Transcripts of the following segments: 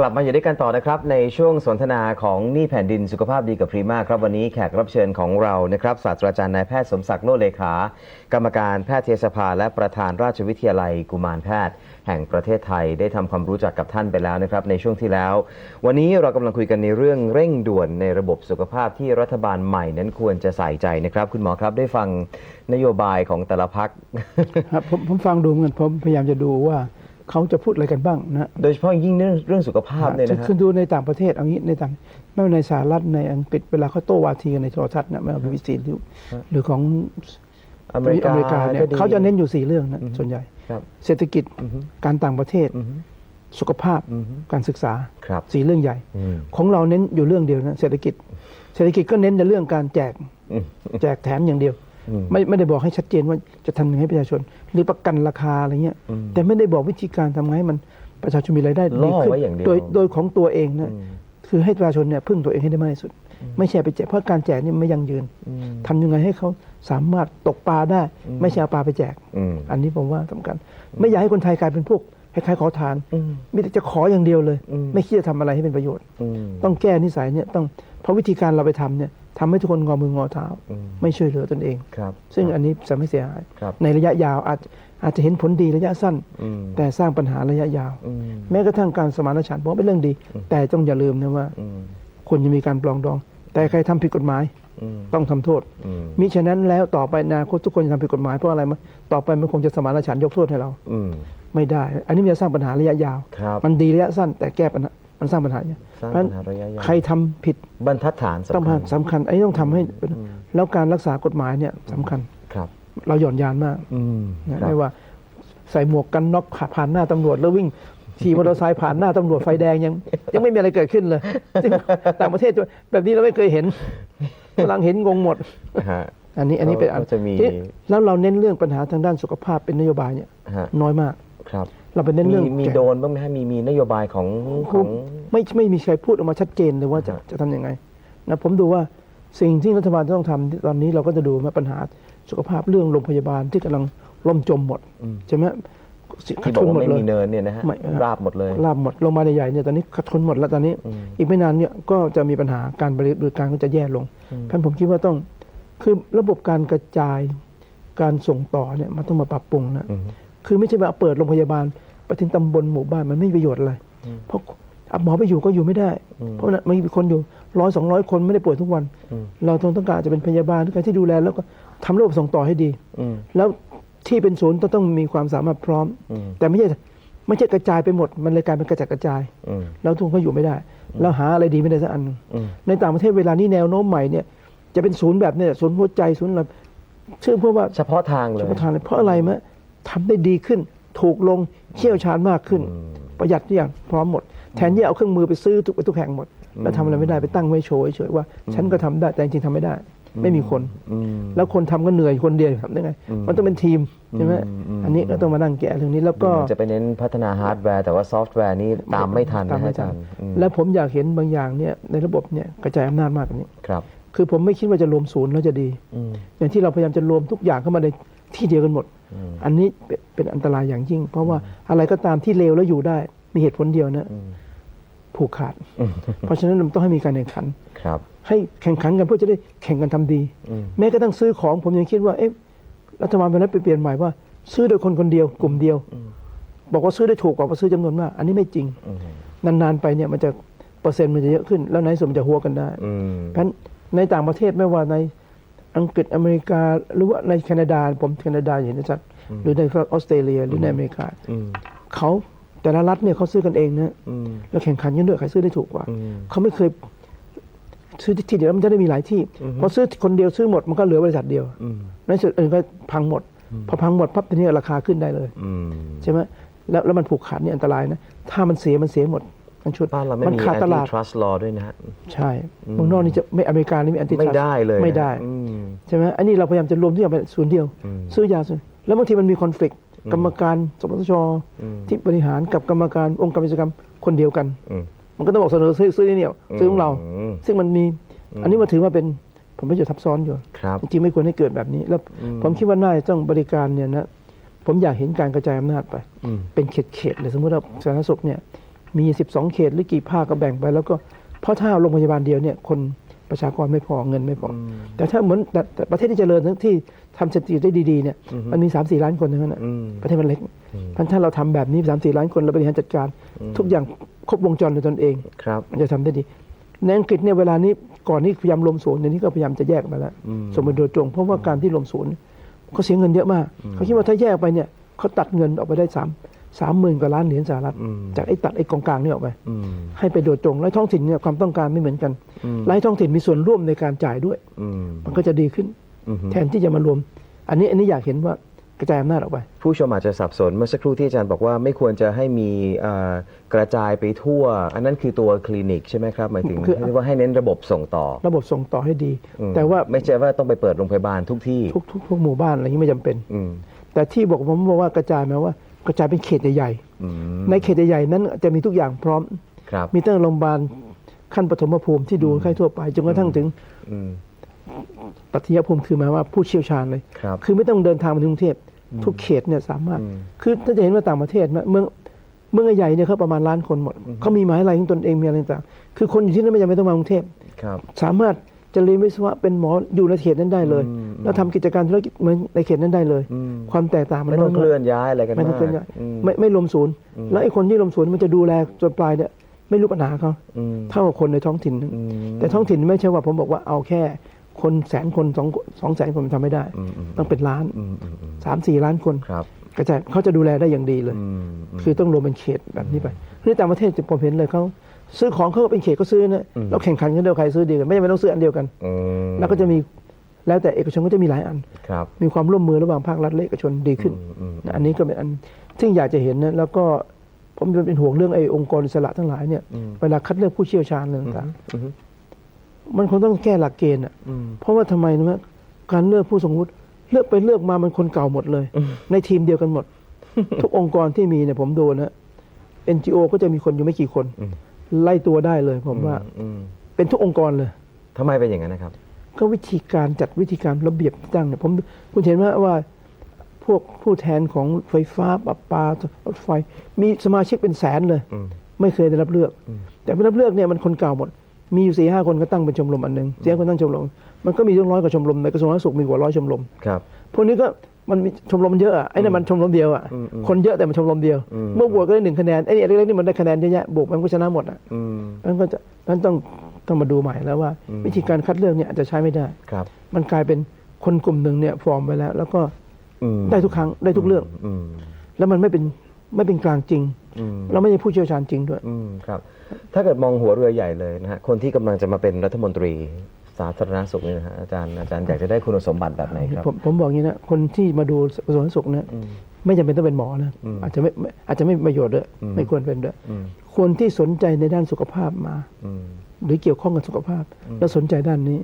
กลับมาอยู่ด้วยกันต่อนะครับ ในช่วงสนทนาของนี่แผ่นดินสุขภาพดีกับพรีมาครับวันนี้แขกรับเชิญของเรานะครับศาสตราจารย์นายแพทย์สมศักดิ์โลเลขา กรรมการแพทยสภาและประธานราชวิทยาลัยกุมารแพทย์ แห่งประเทศไทยได้ทำความรู้จักกับท่านไปแล้วนะครับในช่วงที่แล้ว วันนี้เรากำลังคุยกันในเรื่องเร่งด่วนในระบบสุขภาพที่รัฐบาลใหม่นั้นควรจะใส่ใจนะครับคุณหมอครับได้ฟังนโยบายของแต่ละพักครับผมผมฟังดูเหมือนผมพยายามจะดูว่า เขาจะพูดอะไรกันบ้างนะโดยเฉพาะยิ่งเรื่องเรื่องสุขภาพเนี่ยนะฮะคือดูในต่างประเทศเอางี้ในต่างไม่ว่าในสหรัฐในอังกฤษเวลาเขาโต้วาทีกันในโทรทัศน์นะไม่ว่าบีบีซีหรือหรือของอเมริกาเนี่ยก็ดีเขาจะเน้นอยู่สี่เรื่องนะส่วนใหญ่ครับเศรษฐกิจอือฮึการต่างประเทศอือฮึสุขภาพอือฮึการศึกษาครับสี่เรื่องใหญ่อืมของเราเน้นอยู่เรื่องเดียวนะเศรษฐกิจ เศรษฐกิจก็เน้นในเรื่องการแจกอืมแจกแถมอย่างเดียวอืม ไม่ไม่ได้บอกให้ชัดเจนว่าจะทำยังไงให้ประชาชน หรือประกันราคาอะไรเงี้ยอืมแต่ไม่ได้บอกวิธีการทำไงให้มันประชาชนมีรายได้ล่ดีอขึ้นไว้อย่างเดียว โดยโดยของตัวเองนะอืมคือให้ประชาชนเนี่ยพึ่งตัวเองให้ได้มากที่สุด ไม่ใช่ไปแจกเพราะการแจกนี่ไม่ยั่งยืนอืมทำยังไงให้เขาสามารถตกปลาได้ ไม่ใช่เอาปลาไปแจก อืม อันนี้ผมว่าสำคัญ ไม่อยากให้คนไทยกลายเป็นพวกคล้ายๆขอทานอืมมีแต่จะขออย่างเดียวเลยอืมไม่คิดจะทำอะไรให้เป็นประโยชน์อืมต้องแก้นิสัยเนี่ยต้องเพราะวิธีการเราไปทำเนี่ย ทำให้ทุกคนงอมืองอเท้าอืมไม่ช่วยเหลือตนเองครับ ซึ่งอันนี้จะไม่เสียหายครับในระยะยาวอาจอาจจะเห็นผลดีระยะสั้นอืมแต่สร้างปัญหาระยะยาวอืมแม้กระทั่งการสมานฉันท์ผมว่าเป็นเรื่องดี แต่ต้องอย่าลืมนะว่าอืมควรจะมีการปลองดอง แต่ใครทำผิดกฎหมายอืมต้องทำโทษอืมมิฉะนั้นแล้วต่อไปอนาคตทุกคนจะทำผิดกฎหมายเพราะอะไรมั้ยต่อไปมันคงจะสมานฉันท์ยกโทษให้เราอืมไม่ได้ อันนี้มันจะสร้างปัญหาระยะยาวครับมันดีระยะสั้นแต่แก้ปัญหา มันสร้างปัญหาเนี่ยสร้างเพราะฉะปัญหาระยะยาวใครทำผิดบรรทัดฐานสำต้องคัญสำคัญไอ้นี่ต้องทำให้ แล้วการรักษากฎหมายเนี่ยสำคัญครับ เราหย่อนยานมากอืมนะครับไม่ว่าใส่หมวกกันน็อกผ่าผ่านหน้าตำรวจแล้ววิ่งขี่มอเตอร์ไซค์ผ่านหน้าตำรวจไฟแดงยัง ยังไม่มีอะไรเกิดขึ้นเลยซึ่งต่างประเทศแบบนี้เราไม่เคยเห็นฝรั่งเห็นงงหมดฮะอันนี้อันนี้เป็นอันก็จะมีทีนี้แล้วเราเน้นเรื่องปัญหาทางด้านสุขภาพเป็นนโยบายเนี่ยฮะน้อยมากครับ เราไปเน้นมีเรื่องมีแจก โดนบ้างไหมฮะมีมีนโยบายของของ ไม่ไม่มีใครพูดออกมาชัดเจนเลยว่าจะฮะจะทำยังไงนะผมดูว่าสิ่งที่รัฐบาลต้องทำตอนนี้เราก็จะดูว่าปัญหาสุขภาพเรื่องโรงพยาบาลที่กำลังล่มจมหมดใช่ไหมที่บอกว่าหมดไม่เลย มีเนินเนี่ยนะฮะไม่ราบหมดเลย ลาบหมดโรงพยาบาลใหญ่ๆเนี่ยตอนนี้ขาดทุนหมดแล้วตอนนี้อีกไม่นานเนี่ยก็จะมีปัญหาการบริบริการก็จะแย่ลงเพราะฉะนั้นผมคิดว่าต้องคือระบบการกระจายการส่งต่อเนี่ยมันต้องมาปรับปรุงนะ อืม คือไม่ใช่ว่าเปิดโรงพยาบาล ไปถึงตำบลหมู่บ้านมันไม่มีประโยชน์อะไร เพราะอะหมอไปอยู่ก็อยู่ไม่ได้ เพราะมันมีคนอยู่ร้อยสองร้อยคนไม่ได้ป่วยทุกวัน เราต้องต้องการจะเป็นพยาบาลหรือการที่ดูแลแล้วก็ทำระบบส่งต่อให้ดีอืมแล้วที่เป็นศูนย์ต้องต้องมีความสามารถพร้อมอืมแต่ไม่ใช่ไม่ใช่กระจายไปหมด มันเลยกลายเป็นกระจัดกระจายอืมแล้วทุกคนก็อยู่ไม่ได้แล้วหาอะไรดีไม่ได้สักอันหนึ่งอืมในต่างประเทศเวลานี้แนวโน้มใหม่เนี่ยจะเป็นศูนย์แบบเนี่ยศูนย์หัวใจศูนย์อะไรเชื่อเพราะว่าเฉพาะทางเลยเฉพาะทางเลยเพราะอะไรมะทำได้ดีขึ้นถูกลง เชี่ยวชาญมากขึ้น ประหยัดทุกอย่างพร้อมหมด แทนที่เอาเครื่องมือไปซื้อทุกไปทุกแห่งหมด แล้วทำอะไรไม่ได้ไปตั้งไว้โชว์เฉยๆว่า ฉันก็ทำได้แต่จริงๆทำไม่ได้ ไม่มีคนอืมแล้วคนทำก็เหนื่อยคนเดียวทำได้ไง มันต้องเป็นทีมใช่ไหมอืมอืมอันนี้ก็ต้องมานั่งแกะเรื่องนี้แล้วก็จะไปเน้นพัฒนาฮาร์ดแวร์แต่ว่าซอฟต์แวร์นี่ตามไม่ทันตามนะฮะไม่อาทัจานรย์อืมแล้วผมอยากเห็นบางอย่างเนี่ยในระบบเนี่ยกระจายอำนาจมากกว่านี้ครับคือผมไม่คิดว่าจะรวมศูนย์แล้วจะดีอืมอย่างที่เราพยายามจะรวมทุกอย่างเข้ามาใน ที่เดียวกันหมดอืมอันนี้เป็นเป็นอันตรายอย่างยิ่ง เพราะว่าอะไรก็ตามที่เลวแล้วอยู่ได้ มีเหตุผลเดียวนะอืมผูกขาด เพราะฉะนั้นมันต้องให้มีการแข่งขันครับให้แข่งขันกันเพื่อจะได้แข่งกันทำดีอืมแม้กระทั่งซื้อของผมยังคิดว่าเอ๊ะรัฐบาลเป็นนั้นไปเปลี่ยนใหม่ว่า ซื้อโดยคนคนเดียวกลุ่มเดียว บอกว่าซื้อได้ถูกกว่าซื้อจำนวนมาก อันนี้ไม่จริงอืมนานๆไปเนี่ยมันจะเปอร์เซ็นต์มันจะเยอะขึ้น แล้วในที่สุดมันจะหัวกันได้อืมเพราะฉะนั้นในต่างประเทศไม่ว่าใน อังกฤษอเมริกา หรือว่าในแคนาดา ผมแคนาดาเห็นชัดหรือในออสเตรเลียหรือในอเมริกาอืมเขาแต่ละรัฐเนี่ยเขาซื้อกันเองนะอืมแล้วแข่งขันกันด้วยใครซื้อได้ถูกกว่าอืมเขาไม่เคยซื้อที่เดียวแล้วมันจะได้มีหลายที่พอซื้อคนเดียวซื้อหมดมันก็เหลือบริษัทเดียวอืมในที่สุดอื่นก็พังหมด พอพังหมดปั๊บทีนี้ราคาขึ้นได้เลยอืมใช่ไหมแล้วแล้วมันผูกขาดนี่อันตรายนะ ถ้ามันเสียมันเสียหมด ทั้งชุดบ้านเราไม่มีขาดตลาด antitrust law ด้วยนะฮะ ใช่เมืองนอกนี่จะไม่อเมริกานี่มีอันติไม่ได้เลยนะไม่ได้ อืม ใช่ไหมอันนี้เราพยายามจะรวมทุกอย่างเป็นศูนย์เดียว อืมซื้อยาซื้อแล้วบางทีมันมีคอน FLICT กรรมการสปสชที่บริหารกับกรรมการองค์การวิศวกรรมคนเดียวกัน อืม มันก็ต้องบอกเสนอซื้อซื้อนี่เนี่ยซื้อของเรา อืม ซึ่งมันมี อันนี้มาถือว่าเป็นผมไม่จะทับซ้อนอยู่ ครับ จริงๆไม่ควรให้เกิดแบบนี้ แล้วผมคิดว่าน่าจะต้องบริการเนี่ยนะผมอยากเห็นการกระจายอำนาจไป อืม เป็นเขตๆเลยสมมติว่าสาธารณสุขเนี่ย มี 12 เขตหรือกี่ภาคก็แบ่งไป แล้วก็เพราะถ้าโรงพยาบาลเดียวเนี่ยคนประชากรไม่พอเงินไม่พออแต่ถ้าเหมือนแต่แต่ประเทศที่เจริญทั้งที่ทำเศรษฐกิจได้ดีๆเนี่ยมันมี 3 4 ล้านคนเท่านั้นนะอืมประเทศมันเล็กเพราะถ้าเราทำแบบนี้ 3 4 ล้านคนเราบริหารจัดการ ทุกอย่างครบวงจรในตนเอง ครับ มันจะทำได้ดี ในอังกฤษเนี่ยเวลานี้ก่อนนี้พยายามรวมศูนย์เดี๋ยวนี้ก็พยายามจะแยกมาแล้วส่งมาโดยตรงเพราะว่าการที่รวมศูนย์เขาเสียเงินเยอะมากเขาคิดว่าถ้าแยกไปเนี่ยเขาตัดเงินออกไปได้สาม สามหมื่นกว่าล้านเหรียญสหรัฐจากไอ้ตัดไอ้กองกลางนี่ออกไปอืมให้ไปโดยตรงแล้วท้องถิ่นเนี่ยความต้องการไม่เหมือนกันและให้ท้องถิ่นมีส่วนร่วมในการจ่ายด้วยอืมมันก็จะดีขึ้นอือฮึแทนที่จะมารวม อันนี้อันนี้อยากเห็นว่ากระจายอำนาจออกไป ผู้ชมอาจจะสับสนเมื่อสักครู่ที่อาจารย์บอกว่าไม่ควรจะให้มีเอ่อกระจายไปทั่ว อันนั้นคือตัวคลินิกใช่ไหมครับหมายถึงคือเรียกว่าให้เน้นระบบส่งต่อ ระบบส่งต่อให้ดีอืมแต่ว่าไม่ใช่ว่าต้องไปเปิดโรงพยาบาลทุกที่ทุกทุกทุกหมู่บ้านอะไรอย่างนี้ไม่จำเป็นอืมแต่ที่บอกผมบอกว่ากระจายหมายว่า กระจายเป็นเขตใหญ่อืมๆในเขตใหญ่ๆนั้นจะมีทุกอย่างพร้อมครับมีตั้งโรงพยาบาลขั้นปฐมภูมิที่ดูคนไข้ทั่วไปจนกระทั่งถึงอืมปัทยภูมิคือหมายว่าผู้เชี่ยวชาญเลยครับคือไม่ต้องเดินทางมาถึงกรุงเทพทุกเขตเนี่ยสามารถ คือถ้าจะเห็นว่าต่างประเทศนะเมืองเมืองใหญ่เนี่ยเขาประมาณล้านคนหมดเขามีหมหาลัยของตนเองมีอะไรต่างๆคือคนอยู่ที่นั่นไม่จำเป็นต้องมากรุงเทพครับสามารถ จะเรียนวิศวะเป็นหมออยู่ในเขตนั้นได้เลย แล้วทำกิจการธุรกิจเหมือนในเขตนั้นได้เลย ความแตกต่างมันไม่ต้องน้ยเคลื่อนย้ายอะไรกันไม่ต้มาองกเคลื่อนย้ายอืมไม่ไม่รวมศูนย์ แล้วไอ้คนที่รวมศูนย์มันจะดูแลจนปลายเนี่ยไม่รู้ปัญหาเขาอืม เท่ากับคนในท้องถิ่นนึงอืม แต่ท้องถิ่นไม่ใช่ว่าผมบอกว่าเอาแค่คนแสนคนสองสองแสนคนมันทำไม่ได้ อืมอืม ต้องเป็นล้านอืมอืมอืมสามสี่ล้านคนครับกระจายเขาจะดูแลได้อย่างดีเลย อืมอืมคือต้องรวมเป็นเขตแบบนี้ไปนี่ต่างประเทศผมเห็นเลยเขา ซื้อของเขาก็เป็นเขตก็ซื้อนะเราแข่งขันกันเดียวใครซื้อดีกันไม่จำเป็นต้องซื้ออันเดียวกันอืมแล้วก็จะมีแล้วแต่เอกชนก็จะมีหลายอันครับมีความร่วมมือระหว่างภาครัฐและเอกชนดีขึ้นอืมอืมนะอันนี้ก็เป็นอันซึ่งอยากจะเห็นนะแล้วก็ผมเป็นห่วงเรื่องไอ้องค์กรอิสระทั้งหลายเนี่ยเวลาคัดเลือกผู้เชี่ยวชาญอะไรต่างๆมันคงต้องแก้หลักเกณฑ์อะเพราะว่าทำไมนะการเลือกผู้ทรงวุฒิเลือกไปเลือกมามันคนเก่าหมดเลย ในทีมเดียวกันหมด ทุกองค์กรที่มีเนี่ยผมดูนะ NGO ก็จะมีคนอยู่ไม่กี่คน ไล่ตัวได้เลย ผมว่าอืมเป็นทุกองค์กรเลยทำไมเป็นอย่างนั้นนะครับ ก็วิธีการจัดวิธีการระเบียบตั้งเนี่ยผมคุณเห็นไหมว่าพวกผู้แทนของไฟฟ้าประปารถไฟ มีสมาชิกเป็นแสนเลยอืมไม่เคยได้รับเลือก แต่ไม่รับเลือกเนี่ยมันคนเก่าหมด มีอยู่สี่ห้าคนก็ตั้งเป็นชมรมอันหนึ่งเสียคนตั้งชมรม มันก็มีตั้งร้อยกว่าชมรมในกระทรวงสาธารณสุขมีกว่าร้อยชมรมครับพวกนี้ก็ มันมีชมรมเยอะอะไอ้นั่นมันชมรมเดียวอะคนเยอะแต่มันชมรมเดียวเมื่อบวกก็ได้หนึ่งคะแนนไอ้เนี่ยเล็กๆนี่มันได้คะแนนเยอะแยะบวกมันก็ชนะหมดอะอืม มันก็จะมันต้องต้องมาดูใหม่แล้วว่าวิธีการคัดเลือกเนี่ยอาจจะใช้ไม่ได้ ครับ มันกลายเป็นคนกลุ่มหนึ่งเนี่ยฟอร์มไปแล้ว แล้วก็อืมได้ทุกครั้งได้ทุกเรื่อง อืมแล้วมันไม่เป็นไม่เป็นกลางจริง อืมเราไม่ใช่ผู้เชี่ยวชาญจริงด้วย อืมครับ ถ้าเกิดมองหัวเรือใหญ่เลยนะฮะ คนที่กำลังจะมาเป็นรัฐมนตรี สาธารณสุขนี่นะฮะอาจารย์อาจารย์อยากจะได้คุณสมบัติแบบไหนครับ ผมผมบอกอย่างนี้นะคนที่มาดูกระทรวงสาธารณสุขเนี่ยไม่จำเป็นต้องเป็นหมอนะอาจจะไม่ไม่อาจจะไม่มีประโยชน์ด้วยไม่ควรเป็นด้วยคนที่สนใจในด้านสุขภาพมาอืมหรือเกี่ยวข้องกับสุขภาพ แล้วสนใจด้านนี้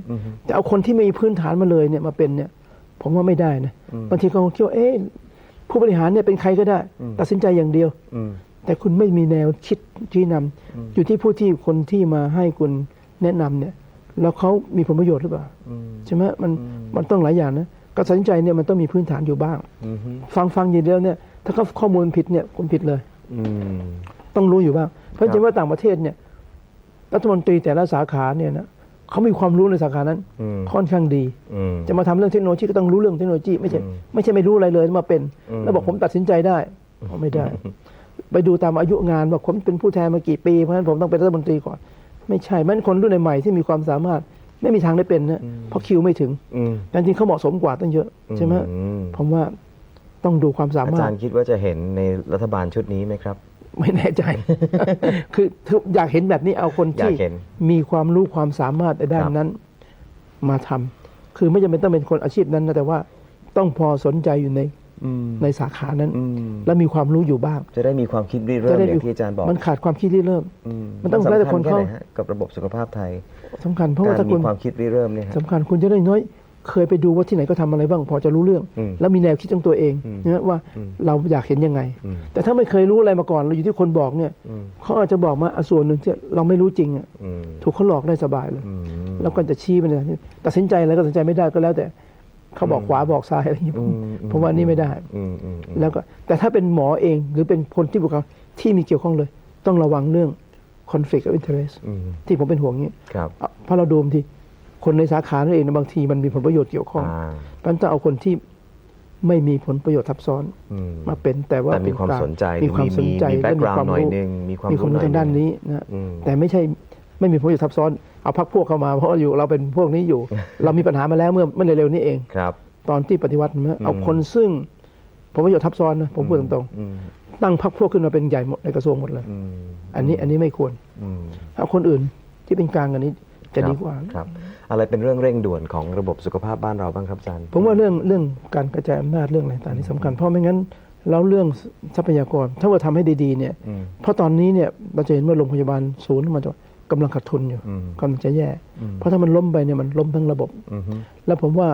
แต่เอาคนที่ไม่มีพื้นฐานมาเลยเนี่ยมาเป็นเนี่ย ผมว่าไม่ได้นะบางทีเขาคิดว่าเอ๊ะผู้บริหารเนี่ยเป็นใครก็ได้ ตัดสินใจอย่างเดียวอืมแต่คุณไม่มีแนวคิดที่นำอยู่ที่ผู้ที่คนที่มาให้คุณแนะนำเนี่ย แล้วเขามีผลประโยชน์หรือเปล่าใช่ไหมมันมันต้องหลายอย่างนะการตัดสินใจเนี่ยมันต้องมีพื้นฐานอยู่บ้างอืมฟังฟังอย่างเดียวเนี่ย ถ้าเขาข้อมูลผิดเนี่ยคุณผิดเลยอืมต้องรู้อยู่บ้างเพราะครับจริงว่าต่างประเทศเนี่ยรัฐมนตรีแต่ละสาขาเนี่ยนะเขามีความรู้ในสาขานั้นอืมค่อนข้างดีอืมจะมาทำเรื่องเทคโนโลยีก็ต้องรู้เรื่องเทคโนโลยีไม่ใช่ไม่ใช่ไม่รู้อะไรเลยมาเป็น แล้วบอกผมตัดสินใจได้อ๋อไม่ได้ ไปดูตามอายุงานว่าผมเป็นผู้แทนมากี่ปีเพราะฉะนั้นผมต้องเป็นรัฐมนตรีก่อน ไม่ใช่มันคนรุ่นใหม่ๆที่มีความสามารถไม่มีทางได้เป็นนะเพราะคิวไม่ถึงอืมแต่จริงเขาเหมาะสมกว่าตั้งเยอะใช่ไหมอืมผมว่าต้องดูความสาอามาจารรย์คิดว่าจะเห็นในรัฐบาลชุดนี้ไหมครับ ไม่แน่ใจ คือคืออยากเห็นแบบนี้เอาคนอยาที่กเห็นมีความรู้ความสามารถในด้านครับนั้น มาทำคือไม่จำเป็นต้องเป็นคนอาชีพนั้นนะแต่ว่าต้องพอสนใจอยู่ในอืม ในสาขานั้นอืมและมีความรู้อยู่บ้าง จะได้มีความคิดริเริ่มอย่างที่อาจารย์บอก มันขาดความคิดที่เริ่มอืมันต้องแล้วแต่คนสำญเข้าแไหฮะกับระบบสุขภาพไทยสำคัญเพราะว่าการถ้ามีคุณความคิดริเริ่มเนี่ยฮะสำคัญคุณจะได้น้อยเคยไปดูว่าที่ไหนก็ทำอะไรบ้างพอจะรู้เรื่องอืมแล้วมีแนวคิดของตัวเองนะว่าเราอยากเห็นยังไง แต่ถ้าไม่เคยรู้อะไรมาก่อนเราอยู่ที่คนบอกเนี่ยเขาอาจจะบอกมาอะส่วนหนึ่งที่เราไม่รู้จริงอะอืมถูกเขาหลอกได้สบายเลยอืมแล้วก็จะชี้ไปในทางที่ตัดสินใจอะไรก็ตัดสินใจไม่ได้ก็แล้วแต่ เขาบอกขวาบอกซ้ายอะไรอย่างนี้ผมผมว่านี่ไม่ได้อืมอืมอืมแล้วก็แต่ถ้าเป็นหมอเองหรือเป็นคนที่บุคคลที่มีเกี่ยวข้องเลย ต้องระวังเรื่อง conflict of interest อืมที่ผมเป็นห่วงนี้ครับอะเพราะเราดูบางทีคนในสาขานั่นเองนะบางทีมันมีผลประโยชน์เกี่ยวข้องอ่าเพราะฉะนั้นต้องเอาคนที่ไม่มีผลประโยชน์ทับซ้อนอืมมาเป็นแต่ว่าแต่มีความเป็กลงสนใจมีความสนใจมีมีและมีความ background หน่อยรู้หนึ่งมีความมีความรู้รู้หน่อยทางด้านหนึ่งนี้นะอืมแต่ไม่ใช่ ไม่มีผลประโยชน์ทับซ้อนเอาพักพวกเข้ามา เพราะอยู่เราเป็นพวกนี้อยู่ เรามีปัญหามาแล้วเมื่อเมื่อเร็วๆนี้เองครับ ตอนที่ปฏิวัตินะเอาคนซึ่งผลประโยชน์ทับซ้อนนะผมพูดตรงอืมๆตั้งพักพวกขึ้นมาเป็นใหญ่หมดในกระทรวงหมดเลยอืมอันนี้อันนี้ไม่ควรอืมเอาคนอื่นที่เป็นกลางกันนี้จะดีกว่าครับ อะไรเป็นเรื่องเร่งด่วนของระบบสุขภาพบ้านเราบ้างครับอาจารย์ผมว่าเรื่องเรื่องการกระจายอำนาจเรื่องอะไรต่างๆนี่สำคัญเพราะไม่งั้นแล้วเรื่องทรัพยากร ถ้าว่าทำให้ดีๆเนี่ยอืมเพราะตอนนี้เนี่ยเราจะเห็นว่าโรงพยาบาลศูนย์มันจะ กำลังขาดทุนอยู่อืมกำลังจะแย่อืมเพราะถ้ามันล้มไปเนี่ยมันล้มทั้งระบบอืมฮึแล้วผมว่า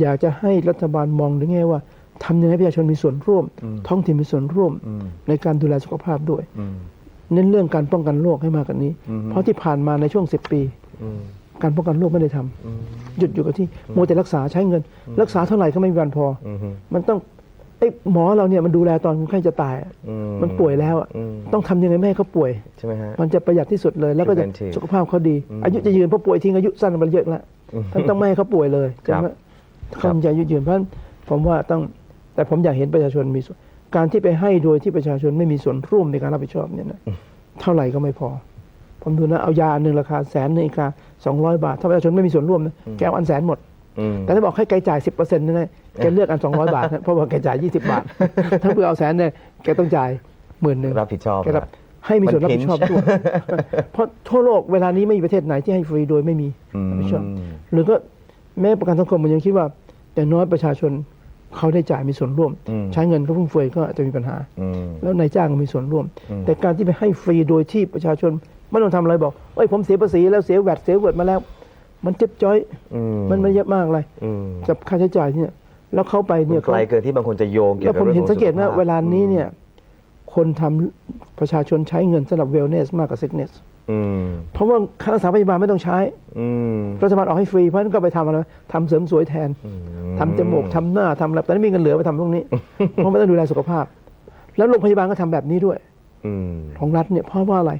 อยากจะให้รัฐบาลมองในแง่ว่าทำยังไงให้ประชาชนมีส่วนร่วม ท้องถิ่นมีส่วนร่วมอืมในการดูแลสุขภาพด้วยอืมเน้นเรื่องการป้องกันโรคให้มากกว่านี้อืมเพราะที่ผ่านมาในช่วง10ปีอืมการป้องกันโรคไม่ได้ทำอืมหยุดอยู่กับที่โมวแต่รักษาใช้เงิน รักษาเท่าไหร่ก็ไม่มีวันพอออืมฮึมันต้องไอ้หมอเราเนี่ยมันดูแลตอนคนไข้จะตายอะอืมันป่วยแล้วอะอืมต้องทำยังไงไม่ให้เขาป่วย ใช่ไหมฮะ มันจะประหยัดที่สุดเลย แล้วก็จะ Preventive สุขภาพเขาดี อายุจะยืนเพราะป่วยทิ้งอายุสั้นมันเยอะแล้วท่านต้องไม่ให้เขาป่วยเลยครับใช่ไหมเขาจะอายุยืนเพราะฉะนั้นผมว่าต้องแต่ผมอยากเห็นประชาชนมีส่วนการที่ไปให้โดยที่ประชาชนไม่มีส่วนร่วมในการรับผิดชอบเนี่ยนะเท่าไหร่ก็ไม่พอ ผมดูนะเอายาอันหนึ่งราคาแสนหนึ่งราคาสองร้อยบาท ถ้าประชาชนไม่มีส่วนร่วมนะแกเอาอันแสนหมดอืม แต่ถ้าบอกให้แกจ่ายสิบเปอร์เซ็นต์นั่นแหละแกเลือกอันสองร้อยบาทนะเพราะว่าแกจ่ายยี่สิบบาท ถ้าเพื่อเอาแสนเนี่ยแกต้องจ่ายหมื่นหนึ่งรับผิดชอบแกรับให้มีส่วนรับผิดชอบมันด้วยเพราะทั่วโลกเวลานี้ไม่มีประเทศไหนที่ให้ฟรีโดยไม่มีอืมรับผิดชอบหรือก็แม้ประกันสังคมมันยังคิดว่าอย่างน้อยประชาชนเขาได้จ่ายมีส่วนร่วมอืมใช้เงินเขาฟุ่มเฟือยก็อาจจะมีปัญหาอืมแล้วนายจ้างก็มีส่วนร่วมอืมแต่การที่ไปให้ฟรีโดยที่ประชาชนไม่ต้องทำอะไรบอกเอ้ยผมเสียภาษีแล้วเสียแวดเสียเวิร์ดมาแล้ว มันเจ็บจ้อย อืมมันมันเยอะมากเลยอืมกับค่าใช้จ่ายเนี่ย แล้วเขาไปมัเนี่ยนไกลเกินที่บางคนจะโยงเกี่ยแล้ววกับผมเรื่องเห็นของสังเกตสุขว่าภพเวลานี้เนี่ย คนทำประชาชนใช้เงินสำหรับ wellness มากกว่า sickness อืมเพราะว่าค่ารักษาพยาบาลไม่ต้องใช้ อืมรัฐบาลออกให้ฟรี เพราะฉะนั้นก็ไปทำอะไรทำเสริมสวยแทนทำจมูกทำหน้าทำอะไรแต่ไม่มีเงินเหลือไปทำพวกนี้ เพราะไม่ต้องดูแลสุขภาพ แล้วโรงพยาบาลก็ทำแบบนี้ด้วย อืมของรัฐเนี่ยเพราะว่าอะไร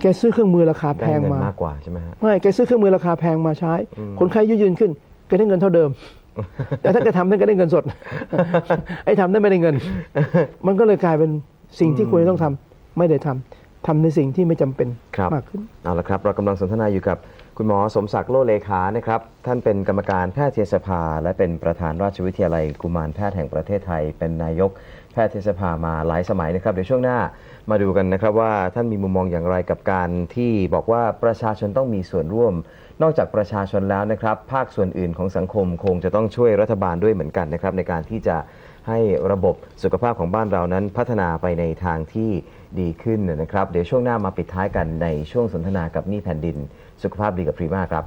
แกซื้อเครื่องมือราคาแพได้งเงินมามากกว่าใช่ไหมฮะ ไม่ แกซื้อเครื่องมือราคาแพงมาใช้คนไข้อายุยืนขึ้น แกได้เงินเท่าเดิม แต่ถ้าแกทำได้แกได้เงินสด ไอ้ทำได้ไม่ได้เงิน มันก็เลยกลายเป็นสิ่งที่ควรจะต้องทำไม่ได้ทำทำในสิ่งที่ไม่จำเป็นครับ มากขึ้น เอาละครับ เรากำลังสนทนาอยู่กับ คุณหมอสมศักดิ์โลเลขานะครับ ท่านเป็นกรรมการแพทยสภา และเป็นประธานราชวิทยาลัยกุมารแพทย์แห่งประเทศไทย เป็นนายกแพทยสภามาหลายสมัยนะครับ เดี๋ยวช่วงหน้ามาดูกันนะครับว่าท่านมีมุมมองอย่างไรกับการที่บอกว่าประชาชนต้องมีส่วนร่วม นอกจากประชาชนแล้วนะครับ ภาคส่วนอื่นของสังคมคงจะต้องช่วยรัฐบาลด้วยเหมือนกันนะครับ ในการที่จะให้ระบบสุขภาพของบ้านเรานั้นพัฒนาไปในทางที่ดีขึ้นนะครับ เดี๋ยวช่วงหน้ามาปิดท้ายกันในช่วงสนทนากับนี่แผ่นดิน สุขภาพดีกับพรีมาครับ